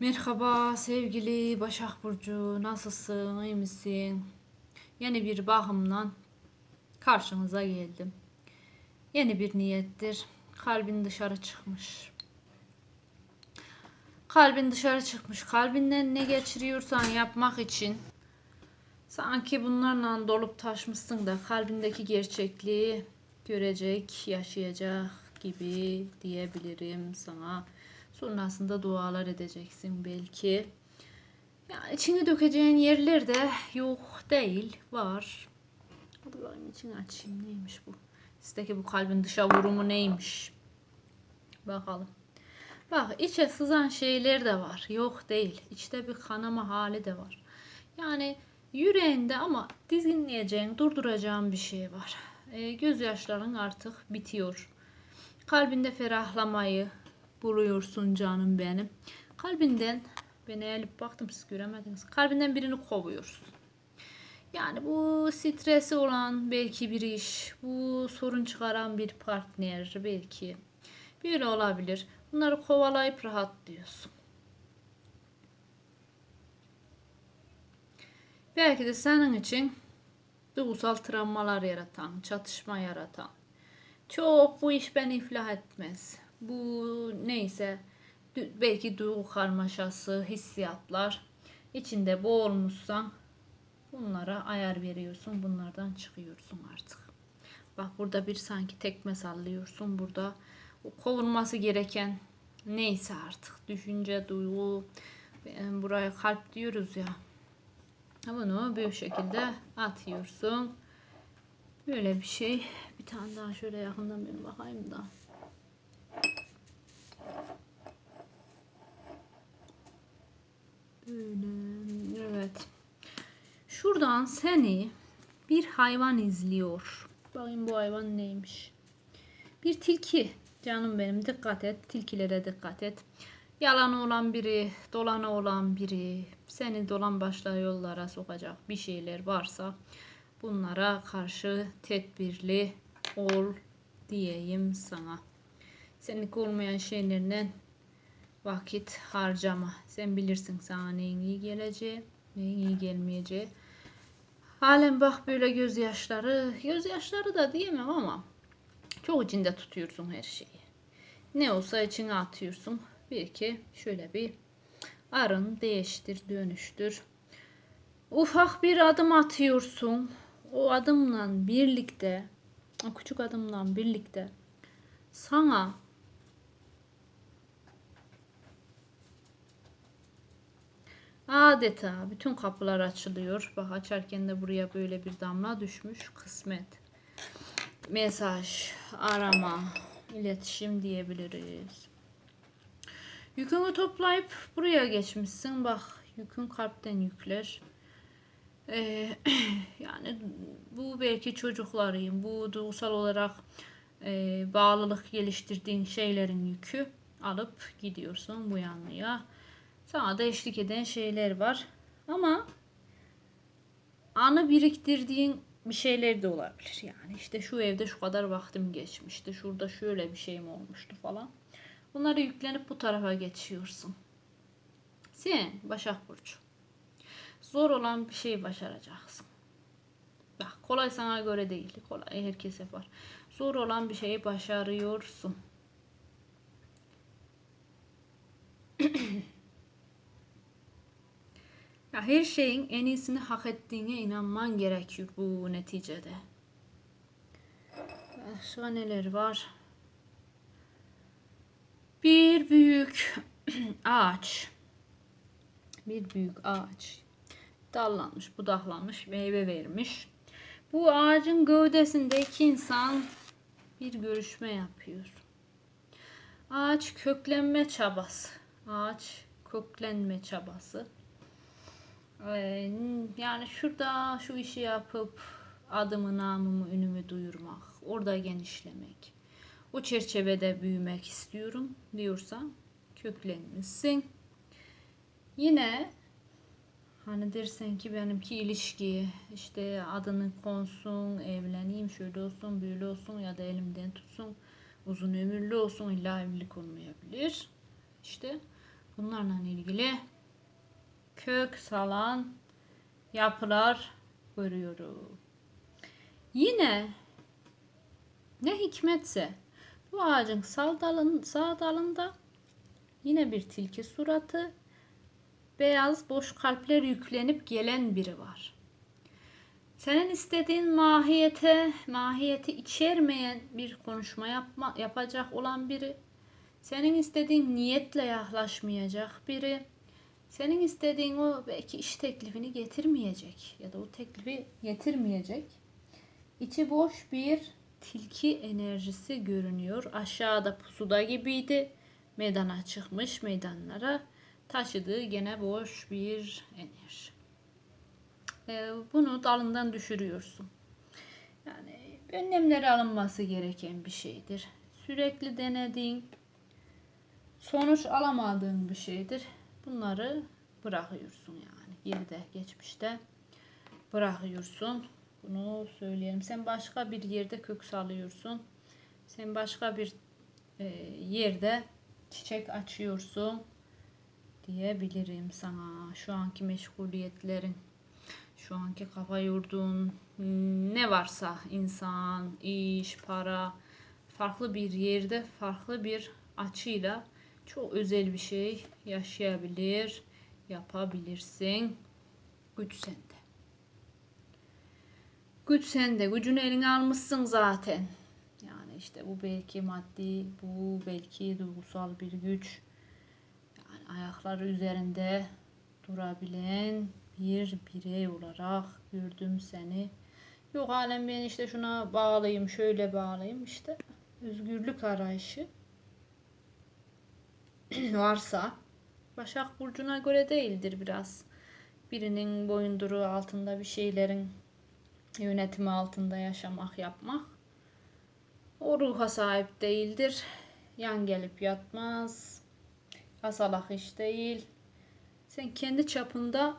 Merhaba sevgili Başak Burcu. Nasılsın? iyi misin? Yeni bir bakımla karşınıza geldim. Yeni bir niyettir. Kalbin dışarı çıkmış. Kalbin dışarı çıkmış. Kalbinden ne geçiriyorsan yapmak için sanki bunlarla dolup taşmışsın da kalbindeki gerçekliği görecek, yaşayacak gibi diyebilirim sana. Sonrasında dualar edeceksin belki. Ya içini dökeceğin yerler de yok değil, var. Bakayım içini açayım neymiş bu? Sizdeki bu kalbin dışa vurumu neymiş? Bakalım. Bak içe sızan şeyler de var. Yok değil. İçte bir kanama hali de var. Yani yüreğinde ama dizginleyeceğin, durduracağın bir şey var. E, gözyaşların artık bitiyor. Kalbinde ferahlamayı buluyorsun canım benim. Kalbinden beni eğilip baktım siz göremediniz. Kalbinden birini kovuyorsun. Yani bu stresi olan belki bir iş, bu sorun çıkaran bir partner belki. Böyle olabilir. Bunları kovalayıp rahatlıyorsun. Belki de senin için duygusal travmalar yaratan, çatışma yaratan, çok bu iş beni iflah etmez. Bu neyse belki duygu karmaşası, hissiyatlar içinde boğulmuşsan bunlara ayar veriyorsun. Bunlardan çıkıyorsun artık. Bak burada bir sanki tekme sallıyorsun. Burada kovulması gereken neyse artık düşünce, duygu buraya kalp diyoruz ya. Bunu bir şekilde atıyorsun. Böyle bir şey. Bir tane daha şöyle yakından bir bakayım da. Böyle. Evet. Şuradan seni bir hayvan izliyor. Bakayım bu hayvan neymiş. Bir tilki. Canım benim dikkat et. Tilkilere dikkat et. Yalanı olan biri, dolanı olan biri, seni dolan başla yollara sokacak bir şeyler varsa bunlara karşı tedbirli ol diyeyim sana. Senin olmayan şeylerden vakit harcama. Sen bilirsin sana neyin iyi geleceği, neyin iyi gelmeyeceği. Halen bak böyle gözyaşları, gözyaşları da diyemem ama çok içinde tutuyorsun her şeyi. Ne olsa içine atıyorsun. Bir iki şöyle bir arın, değiştir, dönüştür. Ufak bir adım atıyorsun. O adımla birlikte, o küçük adımla birlikte sana adeta bütün kapılar açılıyor. Bak açarken de buraya böyle bir damla düşmüş. Kısmet. Mesaj, arama, iletişim diyebiliriz. Yükünü toplayıp buraya geçmişsin. Bak yükün kalpten yükler. Ee, yani bu belki çocukların, bu duygusal olarak e, bağlılık geliştirdiğin şeylerin yükü alıp gidiyorsun bu yanlıya. Sana da eşlik eden şeyler var. Ama anı biriktirdiğin bir şeyler de olabilir. Yani işte şu evde şu kadar vaktim geçmişti. Şurada şöyle bir şeyim olmuştu falan. Bunları yüklenip bu tarafa geçiyorsun. Sen Başak Burcu. Zor olan bir şey başaracaksın. Bak kolay sana göre değil. Kolay herkes yapar. Zor olan bir şeyi başarıyorsun. Ya her şeyin en iyisini hak ettiğine inanman gerekiyor bu neticede. Başka neler var? Bir büyük ağaç. Bir büyük ağaç. Dallanmış, budaklanmış, meyve vermiş. Bu ağacın gövdesinde iki insan bir görüşme yapıyor. Ağaç köklenme çabası. Ağaç köklenme çabası. Ee, yani şurada şu işi yapıp adımı, namımı, ünümü duyurmak. Orada genişlemek o çerçevede büyümek istiyorum diyorsan köklenmişsin. Yine hani dersen ki benimki ilişki işte adını konsun, evleneyim, şöyle olsun, böyle olsun ya da elimden tutsun, uzun ömürlü olsun illa evlilik olmayabilir. İşte bunlarla ilgili kök salan yapılar görüyorum. Yine ne hikmetse bu ağacın sağ, dalın, sağ dalında yine bir tilki suratı beyaz boş kalpler yüklenip gelen biri var. Senin istediğin mahiyete, mahiyeti içermeyen bir konuşma yapma, yapacak olan biri. Senin istediğin niyetle yaklaşmayacak biri. Senin istediğin o belki iş teklifini getirmeyecek ya da o teklifi getirmeyecek. İçi boş bir tilki enerjisi görünüyor. Aşağıda pusuda gibiydi. Meydana çıkmış meydanlara taşıdığı gene boş bir enerji. Ee, bunu dalından düşürüyorsun. Yani önlemleri alınması gereken bir şeydir. Sürekli denediğin, sonuç alamadığın bir şeydir. Bunları bırakıyorsun yani. Geride, geçmişte bırakıyorsun. Bunu söyleyelim. Sen başka bir yerde kök salıyorsun. Sen başka bir e, yerde çiçek açıyorsun diyebilirim sana. Şu anki meşguliyetlerin, şu anki kafa yurduğun ne varsa insan, iş, para farklı bir yerde, farklı bir açıyla çok özel bir şey yaşayabilir, yapabilirsin. Güç sende. Güç sende. Gücünü eline almışsın zaten. Yani işte bu belki maddi, bu belki duygusal bir güç. Yani ayakları üzerinde durabilen bir birey olarak gördüm seni. Yok halen ben işte şuna bağlayayım, şöyle bağlayayım işte. Özgürlük arayışı varsa Başak Burcu'na göre değildir biraz. Birinin boyunduruğu altında bir şeylerin yönetimi altında yaşamak, yapmak. O ruha sahip değildir. Yan gelip yatmaz. Asalak iş değil. Sen kendi çapında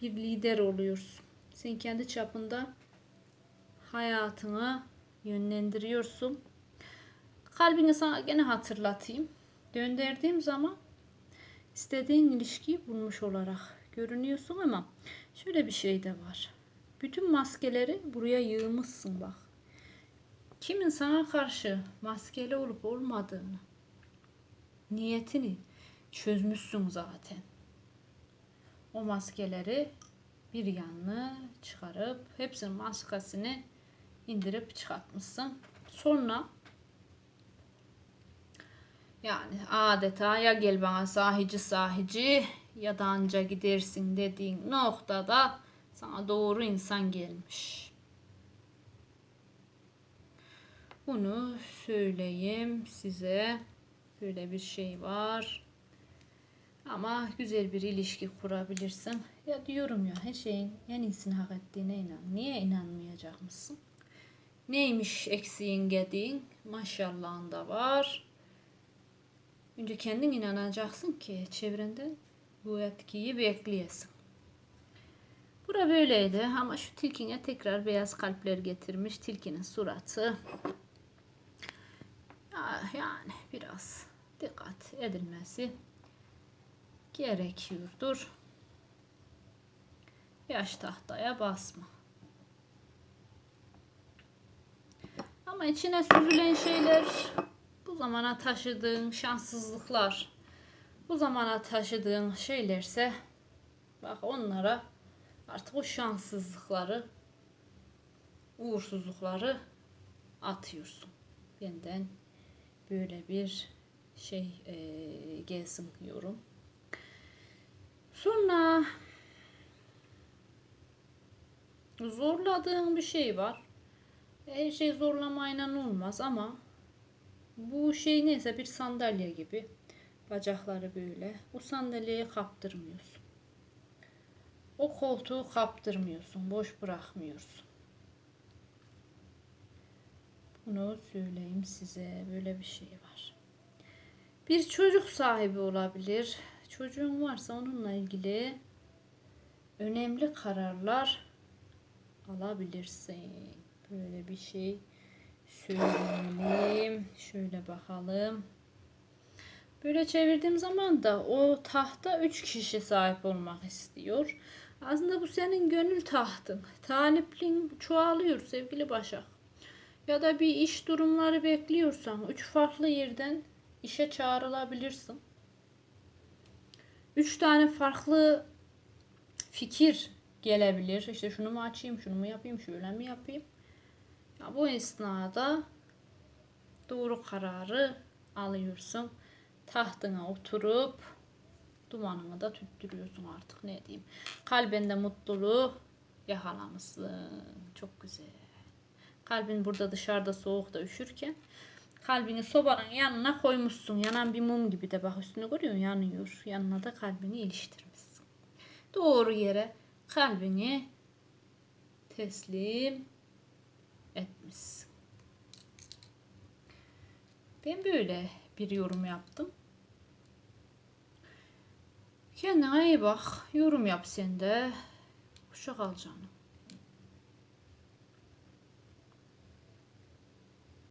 bir lider oluyorsun. Sen kendi çapında hayatını yönlendiriyorsun. Kalbini sana gene hatırlatayım. Döndürdüğüm zaman istediğin ilişkiyi bulmuş olarak görünüyorsun ama şöyle bir şey de var. Bütün maskeleri buraya yığmışsın bak. Kimin sana karşı maskeli olup olmadığını, niyetini çözmüşsün zaten. O maskeleri bir yanına çıkarıp hepsinin maskasını indirip çıkartmışsın. Sonra yani adeta ya gel bana sahici sahici ya da anca gidersin dediğin noktada sana doğru insan gelmiş. Bunu söyleyeyim size. Böyle bir şey var. Ama güzel bir ilişki kurabilirsin. Ya diyorum ya her şeyin en iyisini hak ettiğine inan. Niye inanmayacak mısın? Neymiş eksiğin gediğin? Maşallahın var. Önce kendin inanacaksın ki çevrende bu etkiyi bekleyesin. Bura böyleydi ama şu tilkine tekrar beyaz kalpler getirmiş. Tilkinin suratı yani biraz dikkat edilmesi gerekiyordur. Yaş tahtaya basma. Ama içine süzülen şeyler zamana taşıdığın şanssızlıklar, bu zamana taşıdığın şeylerse bak onlara artık o şanssızlıkları, uğursuzlukları atıyorsun. Benden böyle bir şey e, gelsin diyorum. Sonra zorladığın bir şey var. Her şey zorlamayla olmaz ama bu şey neyse bir sandalye gibi. Bacakları böyle. O sandalyeyi kaptırmıyorsun. O koltuğu kaptırmıyorsun. Boş bırakmıyorsun. Bunu söyleyeyim size. Böyle bir şey var. Bir çocuk sahibi olabilir. Çocuğun varsa onunla ilgili önemli kararlar alabilirsin. Böyle bir şey söyleyelim. Şöyle bakalım. Böyle çevirdiğim zaman da o tahta 3 kişi sahip olmak istiyor. Aslında bu senin gönül tahtın. Talipliğin çoğalıyor sevgili Başak. Ya da bir iş durumları bekliyorsan üç farklı yerden işe çağrılabilirsin. Üç tane farklı fikir gelebilir. İşte şunu mu açayım, şunu mu yapayım, şöyle mi yapayım? Ya bu esnada doğru kararı alıyorsun. Tahtına oturup dumanını da tüttürüyorsun artık ne diyeyim. Kalbinde mutluluğu yakalamışsın. Çok güzel. Kalbin burada dışarıda soğukta üşürken kalbini sobanın yanına koymuşsun. Yanan bir mum gibi de bak üstünü görüyor yanıyor. Yanına da kalbini iliştirmişsin. Doğru yere kalbini teslim etmişsin. Ben böyle bir yorum yaptım. Kendine iyi bak. Yorum yap sen de. Hoşça kal canım.